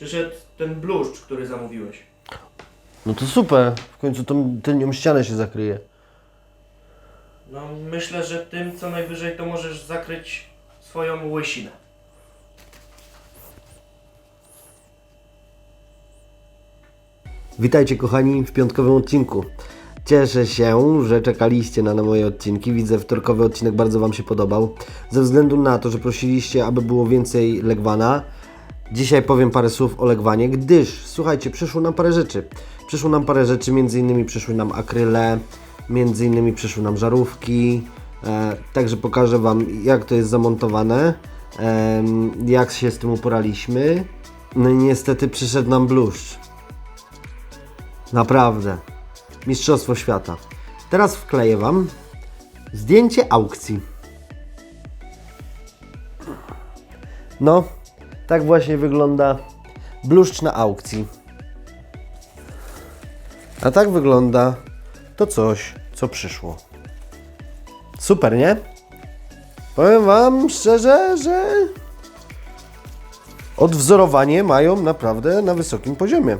Przyszedł ten bluszcz, który zamówiłeś. No to super. W końcu tą tylnią ścianę się zakryje. No myślę, że tym co najwyżej to możesz zakryć swoją łysinę. Witajcie kochani w piątkowym odcinku. Cieszę się, że czekaliście na, na moje odcinki. Widzę, wtorkowy odcinek bardzo Wam się podobał. Ze względu na to, że prosiliście, aby było więcej Legwana, dzisiaj powiem parę słów o Legwanie, gdyż, słuchajcie, przyszło nam parę rzeczy. Przyszło nam parę rzeczy, między innymi przyszły nam akryle, między innymi przyszły nam żarówki. E, także pokażę Wam, jak to jest zamontowane, em, jak się z tym uporaliśmy. No i niestety przyszedł nam bluszcz. Naprawdę. Mistrzostwo świata. Teraz wkleję Wam zdjęcie aukcji. No, tak właśnie wygląda bluszcz na aukcji. A tak wygląda to coś, co przyszło. Super, nie? Powiem Wam szczerze, że odwzorowanie mają naprawdę na wysokim poziomie.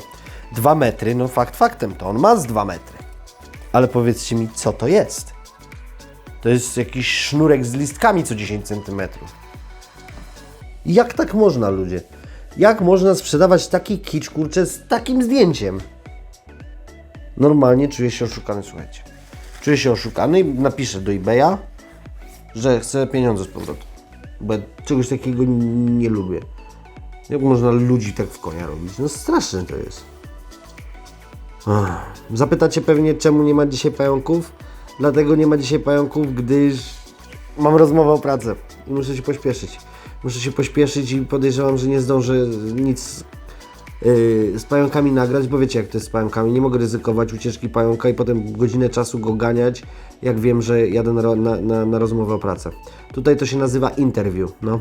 Dwa metry, no fakt faktem, to on ma z dwa metry. Ale powiedzcie mi, co to jest? To jest jakiś sznurek z listkami co 10 cm. Jak tak można, ludzie? Jak można sprzedawać taki kicz, kurczę, z takim zdjęciem? Normalnie czuję się oszukany, słuchajcie. Czuję się oszukany i napiszę do eBaya, że chcę pieniądze z powrotem. Bo ja czegoś takiego nie lubię. Jak można ludzi tak w konia robić? No straszne to jest. Ach. Zapytacie pewnie, czemu nie ma dzisiaj pająków? Dlatego nie ma dzisiaj pająków, gdyż mam rozmowę o pracę i muszę się pośpieszyć. Muszę się pośpieszyć i podejrzewam, że nie zdążę nic yy, z pająkami nagrać, bo wiecie jak to jest z pająkami. Nie mogę ryzykować ucieczki pająka i potem godzinę czasu go ganiać, jak wiem, że jadę na, na, na, na rozmowę o pracę. Tutaj to się nazywa interview, no.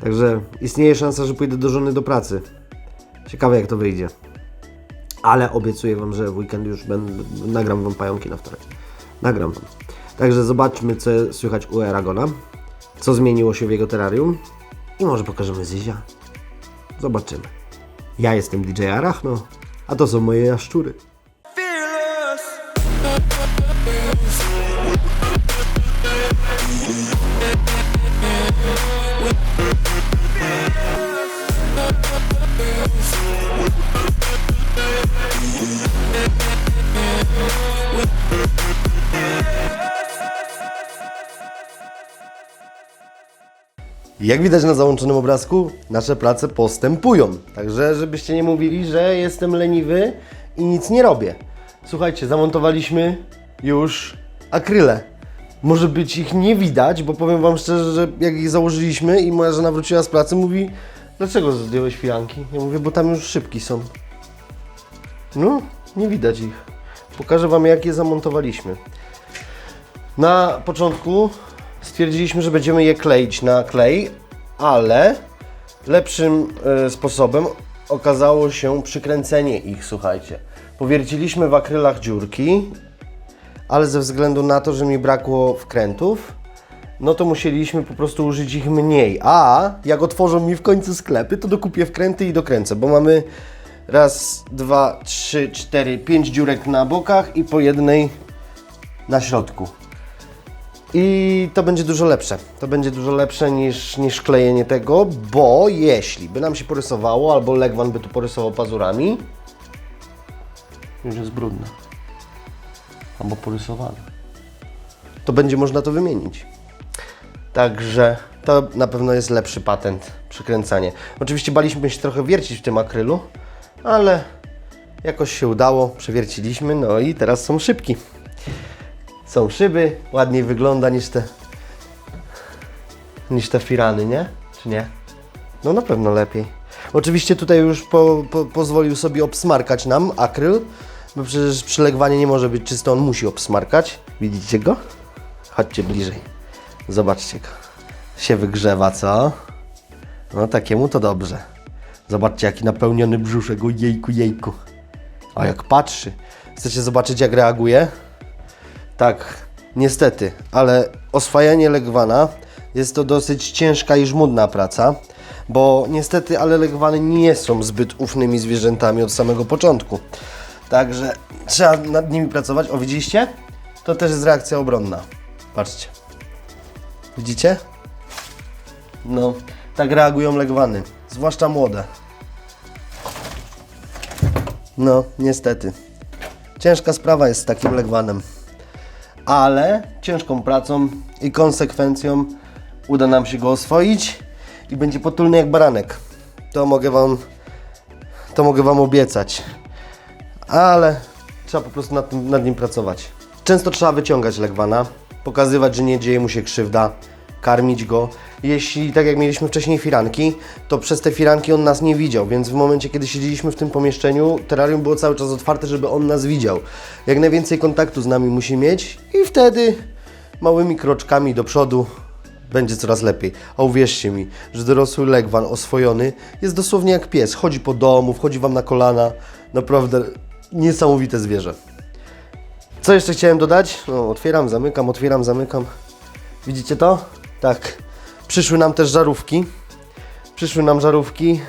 Także istnieje szansa, że pójdę do żony do pracy. Ciekawe jak to wyjdzie. Ale obiecuję Wam, że w weekend już będę, nagram Wam pająki na wtorek. Nagram Wam. Także zobaczmy, co słychać u Eragona. Co zmieniło się w jego terrarium. I może pokażemy Zyzia. Zobaczymy. Ja jestem DJ Arachno, a to są moje jaszczury. Jak widać na załączonym obrazku, nasze prace postępują. Także, żebyście nie mówili, że jestem leniwy i nic nie robię. Słuchajcie, zamontowaliśmy już akryle. Może być ich nie widać, bo powiem Wam szczerze, że jak ich założyliśmy i moja żona wróciła z pracy, mówi Dlaczego zdjąłeś firanki? Ja mówię, bo tam już szybki są. No, nie widać ich. Pokażę Wam, jak je zamontowaliśmy. Na początku stwierdziliśmy, że będziemy je kleić na klej, ale lepszym e, sposobem okazało się przykręcenie ich, słuchajcie. Powierciliśmy w akrylach dziurki, ale ze względu na to, że mi brakło wkrętów, no to musieliśmy po prostu użyć ich mniej. A jak otworzą mi w końcu sklepy, to dokupię wkręty i dokręcę, bo mamy raz, dwa, trzy, cztery, pięć dziurek na bokach i po jednej na środku. I to będzie dużo lepsze. To będzie dużo lepsze niż, niż klejenie tego, bo jeśli by nam się porysowało, albo Legwan by tu porysował pazurami, już jest brudne. Albo porysowane. To będzie można to wymienić. Także to na pewno jest lepszy patent, przykręcanie. Oczywiście baliśmy się trochę wiercić w tym akrylu, ale jakoś się udało, przewierciliśmy, no i teraz są szybki. Są szyby, ładniej wygląda niż te niż te firany, nie? Czy nie? No na pewno lepiej. Oczywiście tutaj już po, po, pozwolił sobie obsmarkać nam akryl, bo przecież przylegwanie nie może być czyste, on musi obsmarkać. Widzicie go? Chodźcie bliżej. Zobaczcie go. Się wygrzewa, co? No takiemu to dobrze. Zobaczcie jaki napełniony brzuszek, jejku, jejku. A jak patrzy. Chcecie zobaczyć jak reaguje? Tak, niestety, ale oswajanie legwana jest to dosyć ciężka i żmudna praca. bo niestety, ale legwany nie są zbyt ufnymi zwierzętami od samego początku. Także trzeba nad nimi pracować. O, widzieliście? To też jest reakcja obronna. Patrzcie. Widzicie? No, tak reagują legwany, zwłaszcza młode. No, niestety. Ciężka sprawa jest z takim legwanem. Ale ciężką pracą i konsekwencją uda nam się go oswoić i będzie potulny jak baranek. To mogę Wam, to mogę Wam obiecać. Ale trzeba po prostu nad, nad nim pracować. Często trzeba wyciągać legwana, pokazywać, że nie dzieje mu się krzywda, karmić go. Jeśli, tak jak mieliśmy wcześniej firanki, to przez te firanki on nas nie widział, więc w momencie, kiedy siedzieliśmy w tym pomieszczeniu, terrarium było cały czas otwarte, żeby on nas widział. Jak najwięcej kontaktu z nami musi mieć i wtedy małymi kroczkami do przodu będzie coraz lepiej. A uwierzcie mi, że dorosły legwan oswojony jest dosłownie jak pies. Chodzi po domu, wchodzi Wam na kolana. Naprawdę niesamowite zwierzę. Co jeszcze chciałem dodać? No, otwieram, zamykam, otwieram, zamykam. Widzicie to? Tak. Przyszły nam też żarówki. Przyszły nam żarówki.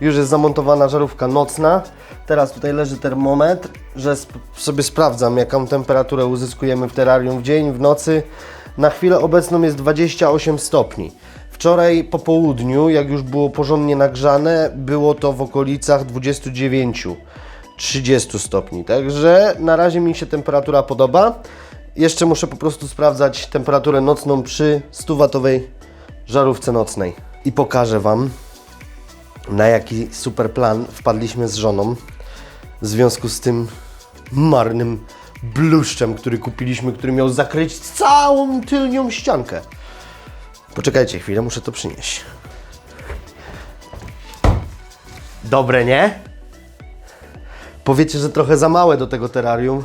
Już jest zamontowana żarówka nocna. Teraz tutaj leży termometr, że sp- sobie sprawdzam, jaką temperaturę uzyskujemy w terrarium w dzień, w nocy. Na chwilę obecną jest 28 stopni. Wczoraj po południu, jak już było porządnie nagrzane, było to w okolicach 29. 30 stopni. Także na razie mi się temperatura podoba. Jeszcze muszę po prostu sprawdzać temperaturę nocną przy 100-watowej żarówce nocnej. I pokażę Wam, na jaki super plan wpadliśmy z żoną w związku z tym marnym bluszczem, który kupiliśmy, który miał zakryć całą tylnią ściankę. Poczekajcie chwilę, muszę to przynieść. Dobre, nie? Powiecie, że trochę za małe do tego terrarium.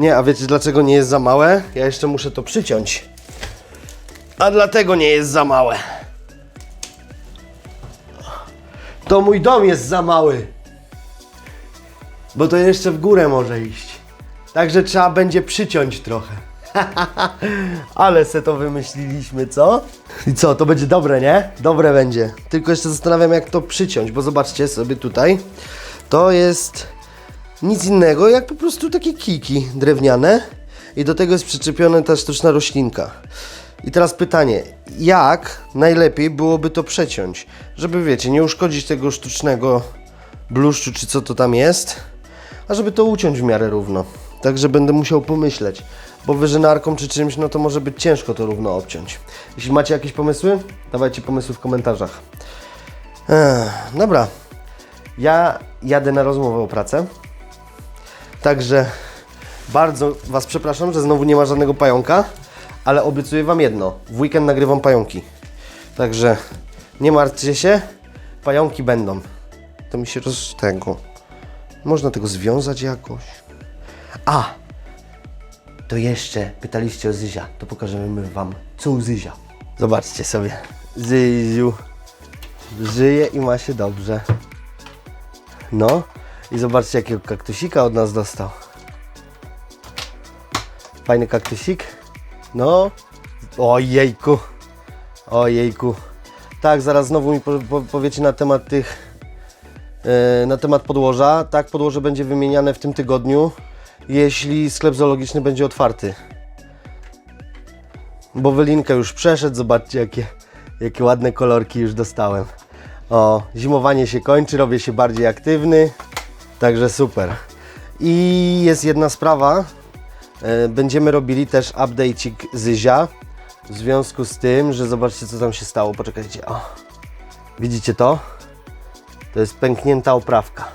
Nie, a wiecie dlaczego nie jest za małe? Ja jeszcze muszę to przyciąć. A dlatego nie jest za małe. To mój dom jest za mały. Bo to jeszcze w górę może iść. Także trzeba będzie przyciąć trochę. Ale se to wymyśliliśmy, co? I co, to będzie dobre, nie? Dobre będzie. Tylko jeszcze zastanawiam, jak to przyciąć, bo zobaczcie sobie tutaj. To jest nic innego, jak po prostu takie kiki drewniane. I do tego jest przyczepiona ta sztuczna roślinka. I teraz pytanie, jak najlepiej byłoby to przeciąć? Żeby, wiecie, nie uszkodzić tego sztucznego bluszczu, czy co to tam jest, a żeby to uciąć w miarę równo. Także będę musiał pomyśleć, bo wyżynarką czy czymś, no to może być ciężko to równo obciąć. Jeśli macie jakieś pomysły, dawajcie pomysły w komentarzach. Ech, dobra, ja jadę na rozmowę o pracę. Także bardzo Was przepraszam, że znowu nie ma żadnego pająka, ale obiecuję Wam jedno. W weekend nagrywam pająki. Także nie martwcie się, pająki będą. To mi się roz... tego. Można tego związać jakoś. A! To jeszcze pytaliście o Zyzia. To pokażemy Wam, co u Zyzia. Zobaczcie sobie. Zyziu żyje i ma się dobrze. No i zobaczcie jakiego kaktusika od nas dostał. Fajny kaktusik. No. Ojejku. Ojejku. Tak, zaraz znowu mi po, po, powiecie na temat tych e, na temat podłoża. Tak, podłoże będzie wymieniane w tym tygodniu, jeśli sklep zoologiczny będzie otwarty. Bo wylinkę już przeszedł, zobaczcie jakie, jakie ładne kolorki już dostałem. O, zimowanie się kończy, robię się bardziej aktywny, także super. I jest jedna sprawa, e, będziemy robili też update'ik Zyzia, w związku z tym, że zobaczcie co tam się stało, poczekajcie, o. Widzicie to? To jest pęknięta oprawka.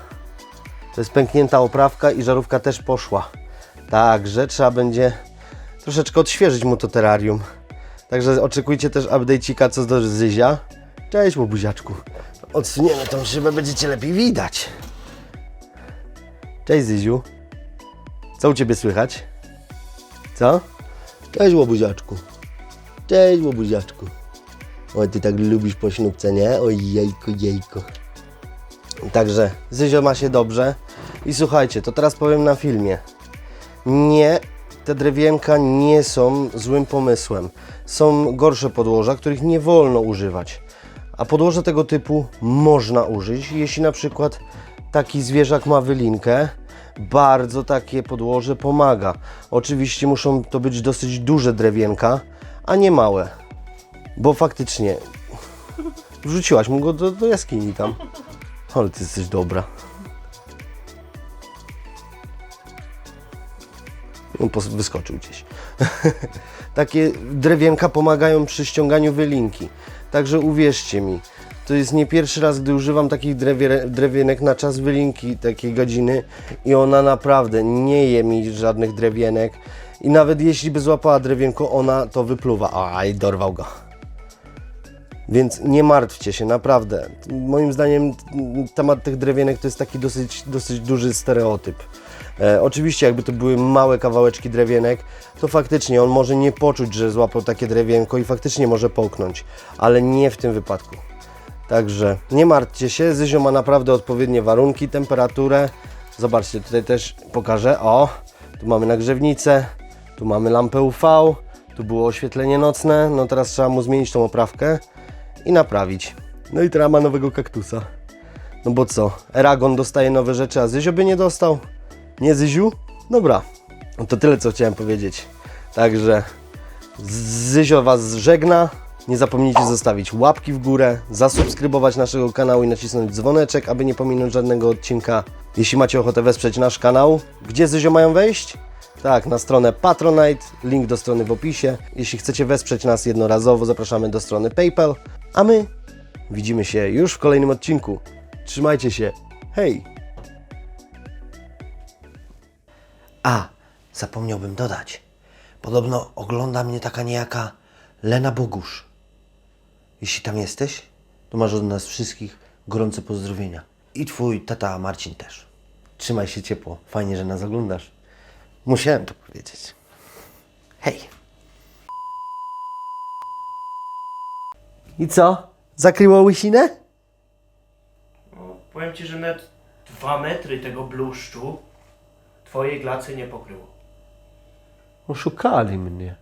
To jest pęknięta oprawka i żarówka też poszła. Także trzeba będzie troszeczkę odświeżyć mu to terrarium. Także oczekujcie też update'ika co do Zyzia. Cześć łobuziaczku. Odsuniemy tą szybę, będziecie lepiej widać. Cześć Zyziu. Co u Ciebie słychać? Co? Cześć łobuziaczku. Cześć łobuziaczku. Oj, Ty tak lubisz po śnubce, nie? Oj, jejku, jejku. Także Zyzio ma się dobrze. I słuchajcie, to teraz powiem na filmie. Nie te drewienka nie są złym pomysłem. Są gorsze podłoża, których nie wolno używać. A podłoże tego typu można użyć, jeśli na przykład taki zwierzak ma wylinkę. Bardzo takie podłoże pomaga. Oczywiście muszą to być dosyć duże drewienka, a nie małe. Bo faktycznie wrzuciłaś mu go do, do jaskini tam. Ale ty jesteś dobra. On pos- wyskoczył gdzieś. Takie drewienka pomagają przy ściąganiu wylinki. Także uwierzcie mi, to jest nie pierwszy raz, gdy używam takich drewie- drewienek na czas wylinki, takiej godziny i ona naprawdę nie je mi żadnych drewienek i nawet jeśli by złapała drewienko, ona to wypluwa. Aj, dorwał go. Więc nie martwcie się, naprawdę. Moim zdaniem temat tych drewienek to jest taki dosyć, dosyć duży stereotyp. E, oczywiście jakby to były małe kawałeczki drewienek, to faktycznie on może nie poczuć, że złapał takie drewienko i faktycznie może połknąć, ale nie w tym wypadku. Także nie martwcie się, Zyzio ma naprawdę odpowiednie warunki, temperaturę. Zobaczcie, tutaj też pokażę. O, tu mamy nagrzewnicę, tu mamy lampę UV, tu było oświetlenie nocne. No teraz trzeba mu zmienić tą oprawkę i naprawić. No i teraz ma nowego kaktusa. No bo co, Eragon dostaje nowe rzeczy, a Zyzio by nie dostał? Nie Zyziu? Dobra, no to tyle co chciałem powiedzieć. Także Zyzio Was żegna. Nie zapomnijcie zostawić łapki w górę, zasubskrybować naszego kanału i nacisnąć dzwoneczek, aby nie pominąć żadnego odcinka. Jeśli macie ochotę wesprzeć nasz kanał, gdzie Zyzio mają wejść? Tak, na stronę Patronite, link do strony w opisie. Jeśli chcecie wesprzeć nas jednorazowo, zapraszamy do strony PayPal. A my widzimy się już w kolejnym odcinku. Trzymajcie się. Hej! A, zapomniałbym dodać. Podobno ogląda mnie taka niejaka Lena Bogusz. Jeśli tam jesteś, to masz od nas wszystkich gorące pozdrowienia. I twój tata Marcin też. Trzymaj się ciepło. Fajnie, że nas oglądasz. Musiałem to powiedzieć. Hej! I co? Zakryło łysinę? No, powiem Ci, że nawet dwa metry tego bluszczu Twojej glacy nie pokryło. Oszukali mnie.